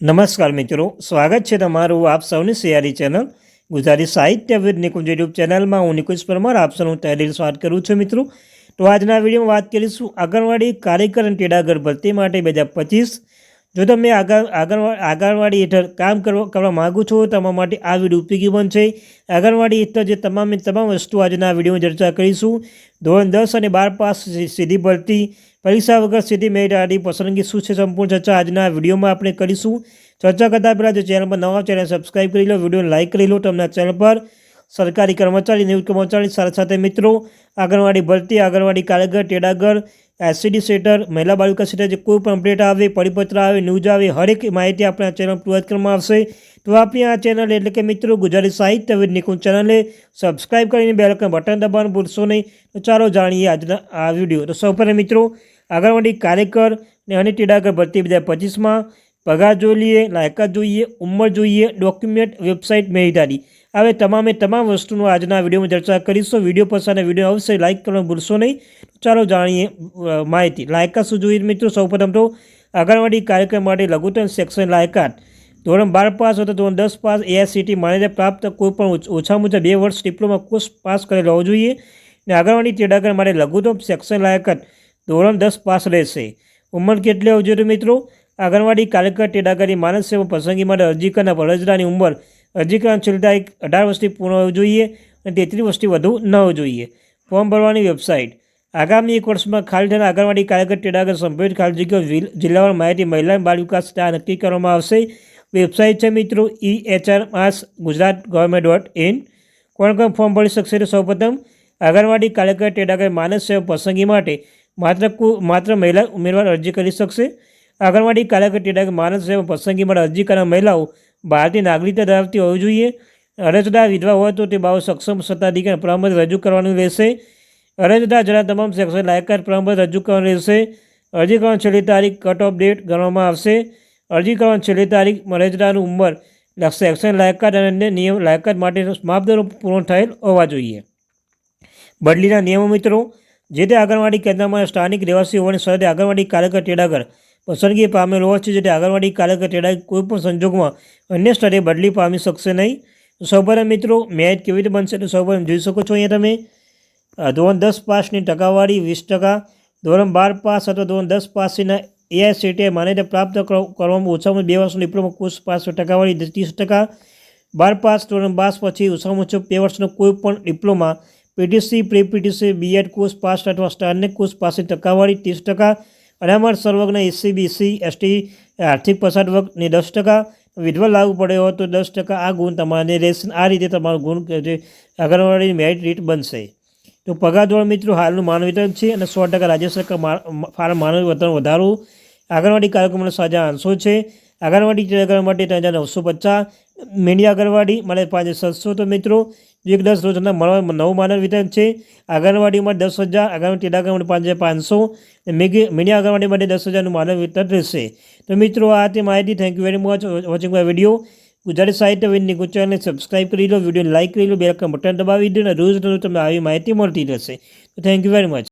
નમસ્કાર મિત્રો, સ્વાગત છે તમારું આપ સૌની સિયારી ચેનલ ગુજરાતી સાહિત્ય વિદ નિકુંજ યુટ્યુબ ચેનલમાં. હું નિકુંજ પરમાર, આપ સૌનું તહેરીર સ્વાગત કરું છું મિત્રો. તો આજના વિડીયોમાં વાત કરીશું આંગણવાડી કાર્યકર અને ટેડાગર ભરતી માટે બે હજાર પચીસ જો તમે આગળ આગળ આંગણવાડી હેઠળ કામ કરવા કરવા માગો છો તમારા માટે આ વીડિયો ઉપયોગી બનશે. આંગણવાડી હેઠળ જે તમામ તમામ વસ્તુ આજના વિડીયોમાં ચર્ચા કરીશું. ધોરણ દસ અને બાર પાસ સીધી ભરતી, પરીક્ષા વગર સીધી મેરિટ આડી પસંદગી શું છે સંપૂર્ણ ચર્ચા આજના વિડીયોમાં આપણે કરીશું. ચર્ચા કરતાં પહેલાં જો ચેનલ પર નવા ચેનલ સબસ્ક્રાઈબ કરી લો વીડિયો લાઇક કરી લો તમને ચેનલ પર સરકારી કર્મચારી, નિવૃત્ત કર્મચારી સાથે સાથે મિત્રો આંગણવાડી ભરતી આંગણવાડી કારીગર, ટેડાગર એસસીડી સેટર મહિલા બાલિકા સેટર જે કોઈ પણ અપડેટ આવે, પરિપત્ર આવે ન્યૂઝ આવે, હરેક માહિતી આપણે આ ચેનલ પ્રોવાઈડ કરવામાં આવશે. તો આપણી આ ચેનલ એટલે કે મિત્રો ગુજરાતી સાહિત્ય વિદ ચેનલે સબસ્ક્રાઈબ કરીને બે લખન બટન દબાવવાનું ભૂલશો નહીં. તો ચાલો જાણીએ આજના આ વીડિયો તો સૌપ્રથમ મિત્રો, આંગણવાડી કાર્યકર ને અને ટેડાગર ભરતી બે હજાર પચીસમાં પગાર જોઈ લઈએ લાયકાત જોઈએ, ઉંમર જોઈએ ડોક્યુમેન્ટ વેબસાઇટ મેળીદારી હવે તમામે તમામ વસ્તુનો આજના વિડીયોમાં ચર્ચા કરીશું. વીડિયો પસંદ વીડિયો અવશ્ય લાઇક કરવાનું ભૂલશો નહીં. ચાલો જાણીએ માહિતી. લાયકાત શું જોઈએ મિત્રો? સૌપ્રથમ તો આંગણવાડી કાર્યક્રમ માટે લઘુત્તમ સેક્શન લાયકાત. ધોરણ બાર પાસ અથવા ધોરણ દસ પાસ એઆઈસીટી માન્યતા પ્રાપ્ત કોઈપણ ઓછ- ઓછામાં ઓછા બે વર્ષ ડિપ્લોમા કોર્સ પાસ કરેલો હોવો જોઈએ. અને આંગણવાડી તેડાગર માટે લઘુત્તમ સેક્શન લાયકાત ધોરણ દસ પાસ રહેશે. ઉંમર કેટલી હોવી જોઈએ મિત્રો? આંગણવાડી કાર્યકર ટેડાગરી માનસ સેવા પસંદગી માટે અરજી કરનાર અરજદારની ઉંમર અરજી કરવાની એક તારીખ અઢાર વર્ષથી પૂર્ણ હોવી જોઈએ અને તેત્રીસ વર્ષથી વધુ ન હોવી જોઈએ. ફોર્મ ભરવાની વેબસાઇટ. આગામી એક વર્ષમાં ખાલી થયેલા આંગણવાડી કાર્યકર ટેડાગર સંભવિત ખાલી જગ્યાઓ જિલ્લાવાર માહિતી મહિલા બાળ વિકાસ ત્યાં નક્કી કરવામાં આવશે. વેબસાઇટ છે મિત્રો e HR MS Gujarat government dot in કોણ કોણ ફોર્મ ભરી શકશે તો સૌપ્રથમ આંગણવાડી કાર્યકર ટેડાગર માનસ સેવા પસંદગી માટે માત્ર માત્ર મહિલા ઉમેદવાર અરજી કરી શકશે. આંગણવાડી કાર્યકર ટેડાગર માનસ સેવા પસંદગી માટે અરજી કરનાર મહિલાઓ ભારતીય નાગરિકતા ધરાવતી હોવી જોઈએ. અરજદાર વિધવા હોય તો તે બાબત સક્ષમ સત્તાધિકાર પ્રમાણપત્ર રજૂ કરવાનું રહેશે. અરજદાર જરા તમામ સેક્શન લાયકાત પ્રમાણપત્ર રજૂ કરવાનું રહેશે. અરજી કરવાની છેલ્લી તારીખ કટ ઓફ ડેટ ગણવામાં આવશે. અરજી કરવાની છેલ્લી તારીખ અરજદારની ઉંમર સેક્શન લાયકાત અને અન્ય નિયમ, લાયકાત માટે માપદંડો પૂર્ણ થયેલ હોવા જોઈએ. બદલીના નિયમો મિત્રો, જે તે આંગણવાડી કેન્દ્રમાં સ્થાનિક રહેવાસી હોવાની સરહદે આંગણવાડી કાર્યકર, તેડાગર પસંદગી પામેલ છે જેથી આંગણવાડી કાર્યકર કોઈપણ સંજોગમાં અન્ય સ્થળે બદલી પામી શકશે નહીં. સૌપ્રથમ મિત્રો, મેચ કેવી રીતે બનશે તો સૌભાર્ય જોઈ શકો છો અહીંયા તમે. ધોરણ દસ પાસની ટકાવારી વીસ ટકા, ધોરણ બાર પાસ અથવા ધોરણ દસ પાસના એઆઈસીટીઆઈ માન્યતા પ્રાપ્ત કર- કરવામાં ઓછામાં બે વર્ષનો ડિપ્લોમા કોર્સ પાસ ટકાવારી ત્રીસ ટકા, બાર પાસ ધોરણ બાર પછી ઓછામાં ઓછો બે વર્ષનો કોઈ પણ diploma PTC pre PTC B Ed course pass અથવા સ્ટારનેક કોર્સ પાસે ટકાવારી ત્રીસ ટકા અનામત સર્વજ્ઞ એસસી બીસી એસટી, આર્થિક પછાત વર્ગની દસ ટકા, વિધવા લાગુ પડ્યો તો દસ ટકા આ ગુણ તમારે રહેશે આ રીતે તમારો ગુણ આંગણવાડી મેરિટ રીટ બનશે. તો પગાર મિત્રો હાલનું માનવ વિતરણ છે અને સો ટકા રાજ્ય સરકાર ફાર્મ માનવ વતન વધારો આંગણવાડી કાર્યક્રમનો સાજા અંશો છે. આંગણવાડી માટે ત્રણ હજાર નવસો પચાસ. મીડિયા આંગણવાડી માટે પાંચ સાતસો તો મિત્રો એક દસ રોજના મળવા નવું માનવ વિતરણ છે. આંગણવાડીમાં દસ હજાર, આંગણવાડી ટેડા માટે પાંચ હજાર પાંચસો મીડિયા આંગણવાડી માટે દસ હજારનું માનવ વિતરણ રહેશે. તો મિત્રો, આ તે માહિતી. Thank you very much watching my video Gujarati સાહિત્ય વિનની ગુજરાતને સબસ્ક્રાઈબ કરી લો વીડિયો લાઇક કરી લો બે બટન દબાવી દો અને રોજ રોજ તમને આવી માહિતી મળતી રહેશે. તો થેન્ક યુ વેરી મચ